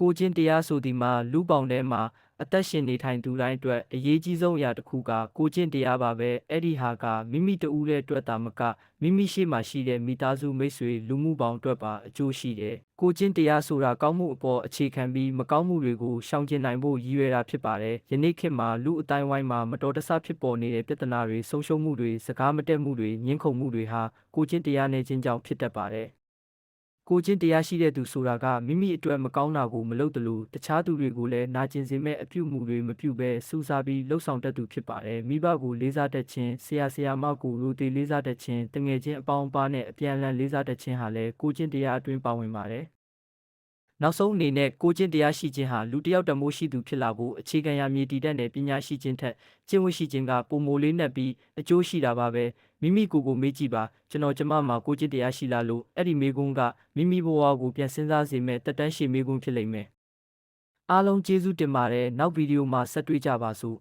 ကိုချင်းတရားဆိုဒီမှာလူပေါင်းထဲမှာအသက်ရှင်နေထိုင်သူတိုင်းအတွက်အရေးကြီးဆုံးအရာတစ်ခုကကိုချင်းတရားပါပဲအဲ့ဒီဟာကမိမိတဦးရဲ့အတွက်တာမကမိမိရှိမှရှိတဲ့မိသားစုမိတ်ဆွေလူမှုပေါင်းအတွက်ပါအကျိုးရှိတယ်ကိုချင်းတရားဆိုတာကောင်းမှုအပေါ်အခြေခံပြီးမကောင်းမှုတွေကိုရှောင်ကျဉ်နိုင်ဖို့ရည်ရွယ်တာဖြစ်ပါတယ်ယနေ့ခေတ်မှာလူအတိုင်းဝိုင်းမှာမတော်တဆဖြစ်ပေါ်နေတဲ့ပြဿနာတွေဆုံးရှုံးမှုတွေစကားမတက်မှုတွေညှင်းခုန်မှုတွေဟာကိုချင်းတရားနဲ့ချင်းကြောင့်ဖြစ်တတ်ပါတယ် ကိုချင်းတရားရှိတဲ့သူဆိုတာကမိမိအတွက်မကောင်းတာကိုမလုပ်တလို့တခြားသူတွေကိုလည်းနာကျင်စေမဲ့အပြုမှုတွေမပြုဘဲစူးစားပြီးလှုပ်ဆောင်တတ်သူဖြစ်ပါတယ်မိဘကိုလေးစားတတ်ခြင်းဆရာဆရာမကိုရိုသေလေးစားတတ်ခြင်းတငယ်ချင်းအပေါင်းအပါနဲ့အပြန်အလှန်လေးစားတတ်ခြင်းဟာလည်းကိုချင်းတရားအတွင်းပါဝင်ပါတယ် နောက်ဆုံးအနေနဲ့ကိုချင်းတရားရှိခြင်းဟာလူတစ်ယောက်တမိုးရှိသူဖြစ်လာဖို့အခြေခံရမြေတည်တတ်တဲ့ပညာရှိခြင်းထက်ကျင့်ဝတ်ရှိခြင်းကပုံမိုလေးနက်ပြီးအကျိုးရှိတာပါပဲမိမိကိုယ်ကိုမေးကြည့်ပါကျွန်တော်ကျမမှာကိုချင်းတရားရှိလားလို့အဲ့ဒီမေးခွန်းကမိမိဘဝကိုပြန်စဉ်းစားစေမဲ့တက်တန်းရှိမေးခွန်းဖြစ်လိမ့်မယ်အားလုံးကျေးဇူးတင်ပါတယ်နောက်ဗီဒီယိုမှာဆက်တွေ့ကြပါစို့